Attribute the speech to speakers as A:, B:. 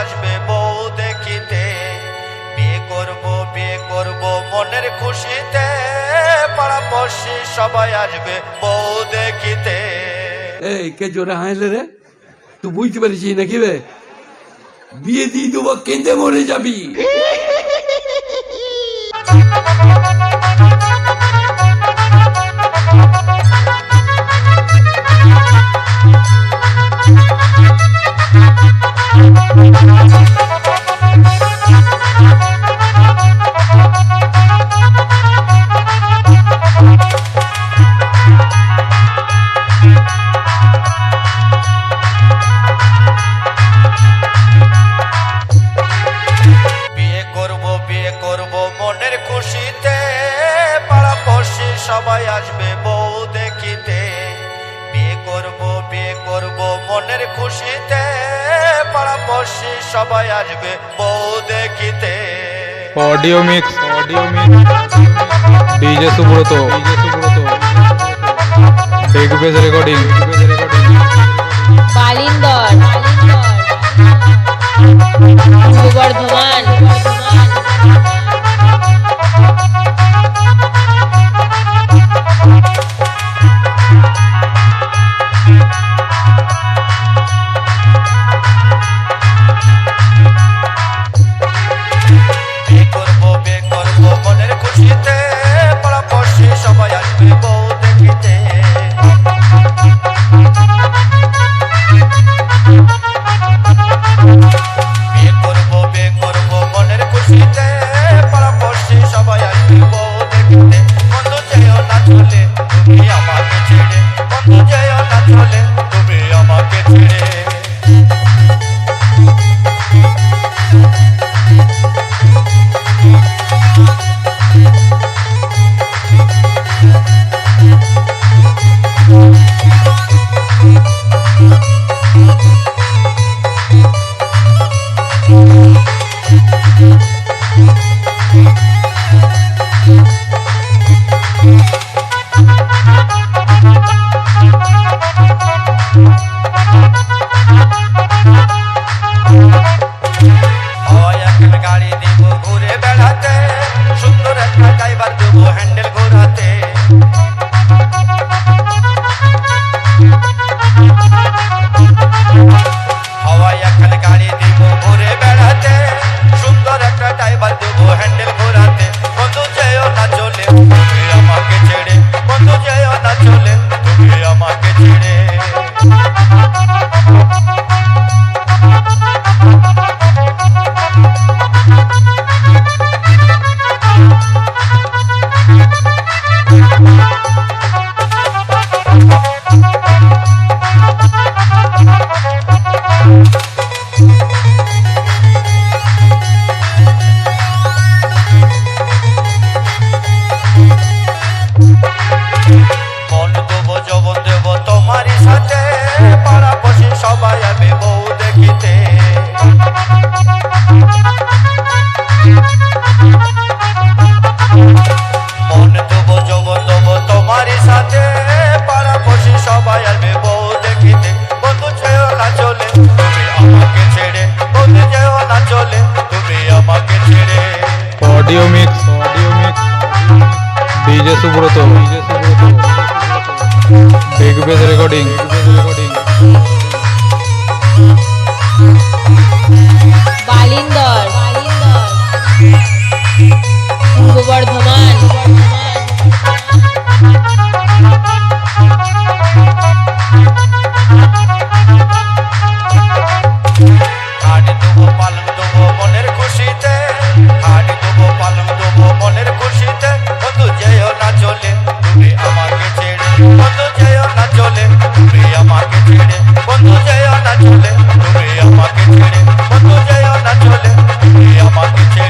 A: আসবে বউ দেখিতে। বিয়ে করব বিয়ে করব মনের খুশিতে। পাড়াপড়শি সবাই আসবে বউ দেখিতে।
B: এই কে জোরে হাইলে রে? তুই বুঝতে পারিস নাকি রে বিয়ে দিয়ে দেবো কেঁদে মরে যাবি।
A: সবাই আসবে বউ দেখিতে। বিয়ে করব বিয়ে করব মনের খুশিতে। পাড়াপড়শি সবাই আসবে বউ দেখিতে।
C: Audio mix audio mix DJ Subrata DJ Subrata big bass recording
D: বালিন্দর
A: বালিন্দর। Subrata big bass recording আমাকে ছেড়ে, বন্ধু যেও না চলে, তুমি আমাকে ছেড়ে, বন্ধু যেও না চলে, তুমি আমাকে ছেড়ে।